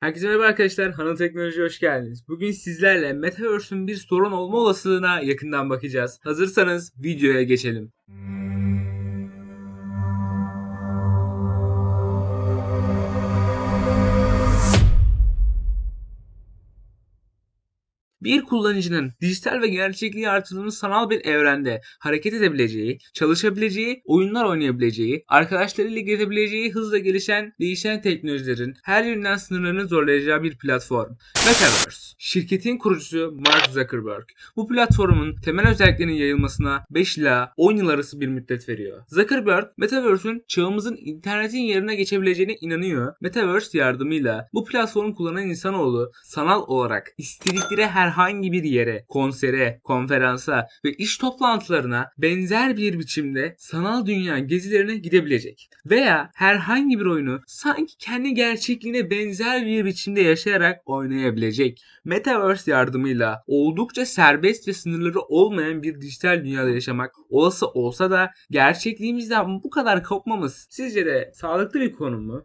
Herkese merhaba arkadaşlar. Hanım Teknoloji'ye hoş geldiniz. Bugün sizlerle Metaverse'ün bir sorun olma olasılığına yakından bakacağız. Hazırsanız videoya geçelim. Bir kullanıcının dijital ve gerçekliği artırılmış sanal bir evrende hareket edebileceği, çalışabileceği, oyunlar oynayabileceği, arkadaşlarıyla gezebileceği hızla gelişen değişen teknolojilerin her yönden sınırlarını zorlayacağı bir platform. Metaverse. Şirketin kurucusu Mark Zuckerberg. Bu platformun temel özelliklerinin yayılmasına 5 ila 10 yıl arası bir müddet veriyor. Zuckerberg, Metaverse'ün çağımızın internetin yerine geçebileceğine inanıyor. Metaverse yardımıyla bu platformu kullanan insanoğlu sanal olarak istedikleri herhangi bir yere, konsere, konferansa ve iş toplantılarına benzer bir biçimde sanal dünya gezilerine gidebilecek. Veya herhangi bir oyunu sanki kendi gerçekliğine benzer bir biçimde yaşayarak oynayabilecek. Metaverse yardımıyla oldukça serbest ve sınırları olmayan bir dijital dünyada yaşamak olası olsa da gerçekliğimizden bu kadar kopmamız sizce de sağlıklı bir konu mu?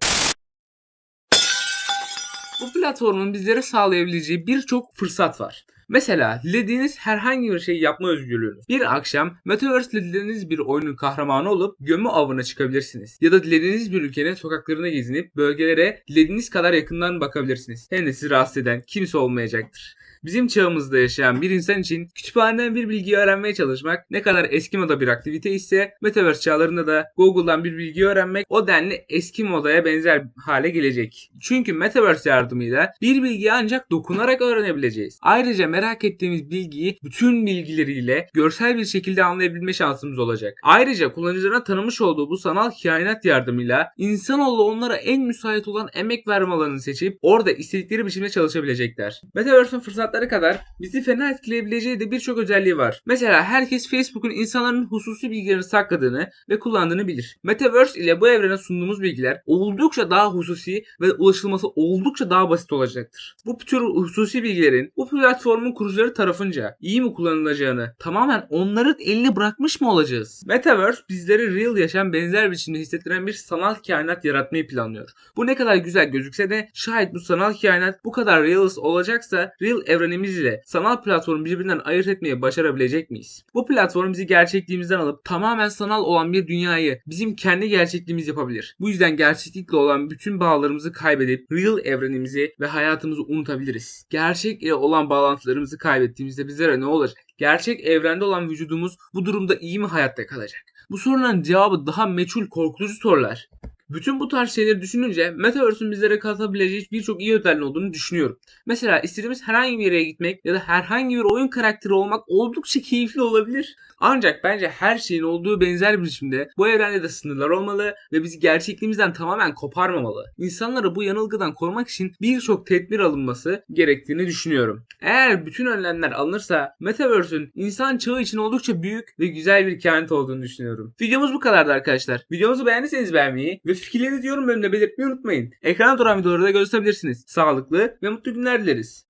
Bu platformun bizlere sağlayabileceği birçok fırsat var. Mesela dilediğiniz herhangi bir şeyi yapma özgürlüğünüz. Bir akşam Metaverse ile dilediğiniz bir oyunun kahramanı olup gömü avına çıkabilirsiniz. Ya da dilediğiniz bir ülkenin sokaklarına gezinip bölgelere dilediğiniz kadar yakından bakabilirsiniz. Hem de sizi rahatsız eden kimse olmayacaktır. Bizim çağımızda yaşayan bir insan için kütüphaneden bir bilgiyi öğrenmeye çalışmak ne kadar eski moda bir aktivite ise Metaverse çağlarında da Google'dan bir bilgi öğrenmek o denli eski modaya benzer hale gelecek. Çünkü Metaverse yardımıyla bir bilgiyi ancak dokunarak öğrenebileceğiz. Ayrıca merak ettiğimiz bilgiyi bütün bilgileriyle görsel bir şekilde anlayabilme şansımız olacak. Ayrıca kullanıcıların tanımış olduğu bu sanal kainat yardımıyla insanoğlu onlara en müsait olan emek verme alanını seçip orada istedikleri biçimde çalışabilecekler. Metaverse'ün fırsatları kadar bizi fena etkileyebileceği de birçok özelliği var. Mesela herkes Facebook'un insanların hususi bilgilerini sakladığını ve kullandığını bilir. Metaverse ile bu evrene sunduğumuz bilgiler oldukça daha hususi ve ulaşılması oldukça daha basit olacaktır. Bu tür hususi bilgilerin bu platformun kurucuları tarafınca iyi mi kullanılacağını tamamen onların eline bırakmış mı olacağız? Metaverse bizleri real yaşam benzer biçimde hissettiren bir sanal kainat yaratmayı planlıyor. Bu ne kadar güzel gözükse de şayet bu sanal kainat bu kadar realist olacaksa real evrenimiz ile sanal platformu birbirinden ayırt etmeye başarabilecek miyiz? Bu platform bizi gerçekliğimizden alıp tamamen sanal olan bir dünyayı bizim kendi gerçekliğimiz yapabilir. Bu yüzden gerçeklikle olan bütün bağlarımızı kaybedip real evrenimizi ve hayatımızı unutabiliriz. Gerçek ile olan bağlantılarımızı kaybettiğimizde bizlere ne olacak? Gerçek evrende olan vücudumuz bu durumda iyi mi hayatta kalacak? Bu soruların cevabı daha meçhul korkutucu sorular. Bütün bu tarz şeyleri düşününce Metaverse'ün bizlere katabileceği birçok iyi özelliğin olduğunu düşünüyorum. Mesela istediğimiz herhangi bir yere gitmek ya da herhangi bir oyun karakteri olmak oldukça keyifli olabilir. Ancak bence her şeyin olduğu benzer bir biçimde bu evrende de sınırlar olmalı ve bizi gerçekliğimizden tamamen koparmamalı. İnsanları bu yanılgıdan korumak için birçok tedbir alınması gerektiğini düşünüyorum. Eğer bütün önlemler alınırsa Metaverse'ün insan çağı için oldukça büyük ve güzel bir kainat olduğunu düşünüyorum. Videomuz bu kadardı arkadaşlar. Videomuzu beğendiyseniz beğenmeyi ve fikirlerinizi yorum bölümünde belirtmeyi unutmayın. Ekrana duran videoları da gösterebilirsiniz. Sağlıklı ve mutlu günler dileriz.